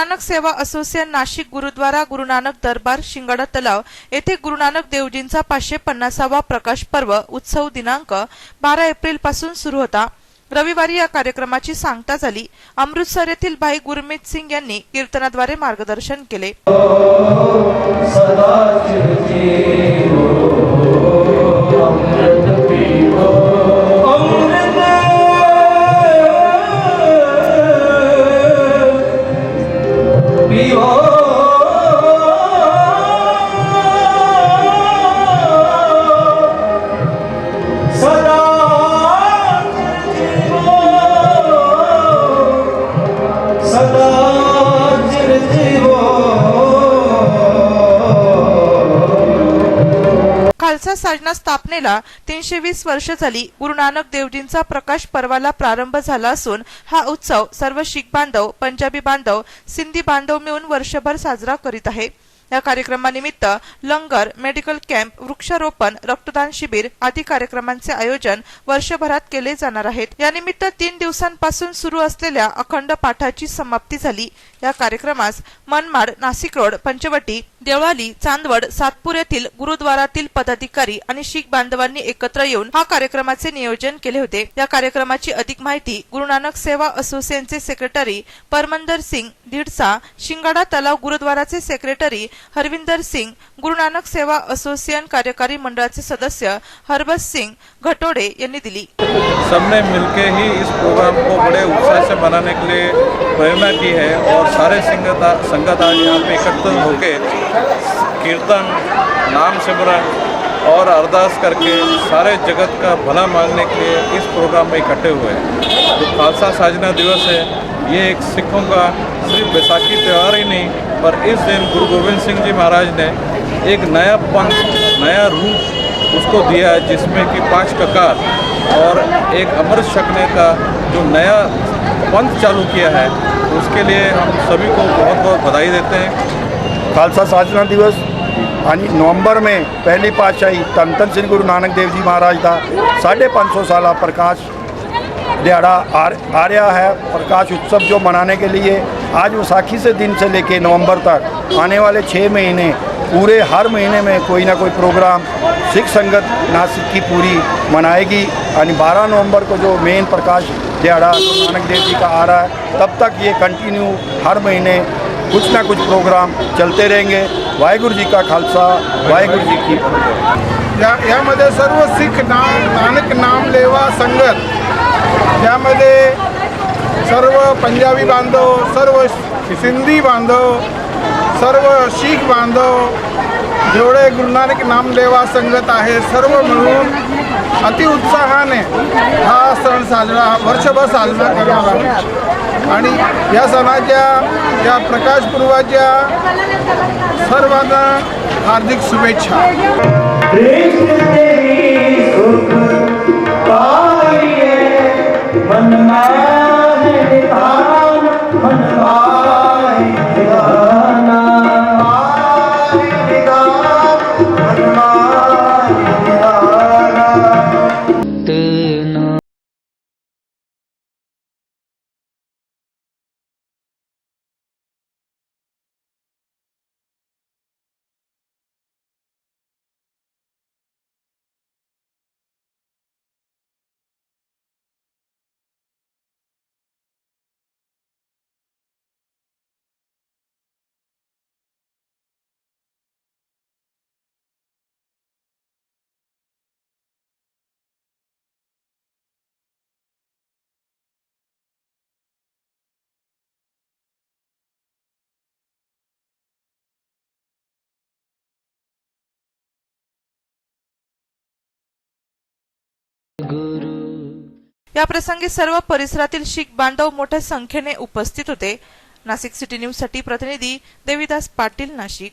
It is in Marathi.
नानक सेवा असोसिएशन नाशिक गुरुद्वारा गुरुनानक दरबार शिंगाडा तलाव येथे गुरु नानक देवजींचा पाचशे पन्नासावा प्रकाश पर्व उत्सव दिनांक बारा एप्रिलपासून सुरू होता. रविवारी या कार्यक्रमाची सांगता झाली. अमृतसर येथील भाई गुरमीत सिंग यांनी कीर्तनाद्वारे मार्गदर्शन केले. खालसा साजना स्थापनेला तीनशे वीस वर्ष झाली. गुरु नानक देवजींचा प्रकाश पर्वाला प्रारंभ झाला असून हा उत्सव सर्व शीख बांधव पंजाबी बांधव सिंधी बांधव मिळून वर्षभर साजरा करीत आहे. या कार्यक्रमानिमित्त लंगर मेडिकल कॅम्प वृक्षारोपण रक्तदान शिबिर आदी कार्यक्रमांचे आयोजन वर्षभरात केले जाणार आहेत. यानिमित्त तीन दिवसांपासून सुरू असलेल्या अखंड पाठाची समाप्ती झाली. या कार्यक्रमास मनमाड नाशिक रोड पंचवटी देवळाली चांदवड सातपूर येथील गुरुद्वारातील पदाधिकारी आणि शीख बांधवांनी एकत्र येऊन हा कार्यक्रमाचे नियोजन केले होते. या कार्यक्रमाची अधिक माहिती गुरुनानक सेवा असोसिएशनचे सेक्रेटरी परमंदर सिंग धिडसा शिंगाडा तलाव गुरुद्वाराचे सेक्रेटरी हरविंदर सिंग गुरुनानक सेवा असोसिएशन कार्यकारी मंडळाचे सदस्य हरबस सिंग घटोडे यांनी दिली. सबने मिलके ही इस प्रोग्राम को बड़े उत्साह से मनाने के लिए प्रेरणा की है और सारे संगत संगत आज यहाँ पे एकत्र होके कीर्तन, नाम सिमरन और अरदास करके सारे जगत का भला मांगने के लिए इस प्रोग्राम में इकट्ठे हुए हैं। जो खालसा साजना दिवस है, ये एक सिखों का सिर्फ़ बैसाखी त्यौहार ही नहीं, पर इस दिन गुरु गोविंद सिंह जी महाराज ने एक नया पंख, नया रूप उसको दिया है, जिसमें कि पाँच ककार और एक अमृत छकने का जो नया पंथ चालू किया है, उसके लिए हम सभी को बहुत बहुत बधाई देते हैं। खालसा साजना दिवस आणि नवंबर में पहली पातशाही धन धन श्री गुरु नानक देव जी महाराज ਦਾ सौ साल प्रकाश दिहाड़ा आ, आ रहा है। प्रकाश उत्सव जो मनाने के लिए आज विसाखी से दिन से लेके नवंबर तक आने वाले छः महीने पूरे हर महीने में कोई ना कोई प्रोग्राम सिख संगत नासिक की पूरी मनाएगी। यानी 12 नवंबर को जो मेन प्रकाश दिहाड़ा गुरु नानक देव जी का आ रहा है तब तक ये कंटिन्यू हर महीने कुछ ना कुछ प्रोग्राम चलते रहेंगे। वाहेगुरु जी का खालसा वाहेगुरु जी की या यामध्ये सर्व सिख नाम नानक नाम लेवा संगत यामध्ये सर्व पंजाबी बांधव सर्व सिंधी बांधव सर्व शीख बांधव जेवढे गुरुनानक नामदेवा संगत आहे सर्व मिळून अतिउत्साहाने हा सण साजरा वर्षभर साजरा करणार आणि या सणाच्या या प्रकाशपूर्वाच्या सर्वांना हार्दिक शुभेच्छा. या प्रसंगी सर्व परिसरातील शीख बांधव मोठ्या संख्येने उपस्थित होते. नाशिक सिटी न्यूजसाठी प्रतिनिधी देविदास पाटील नाशिक.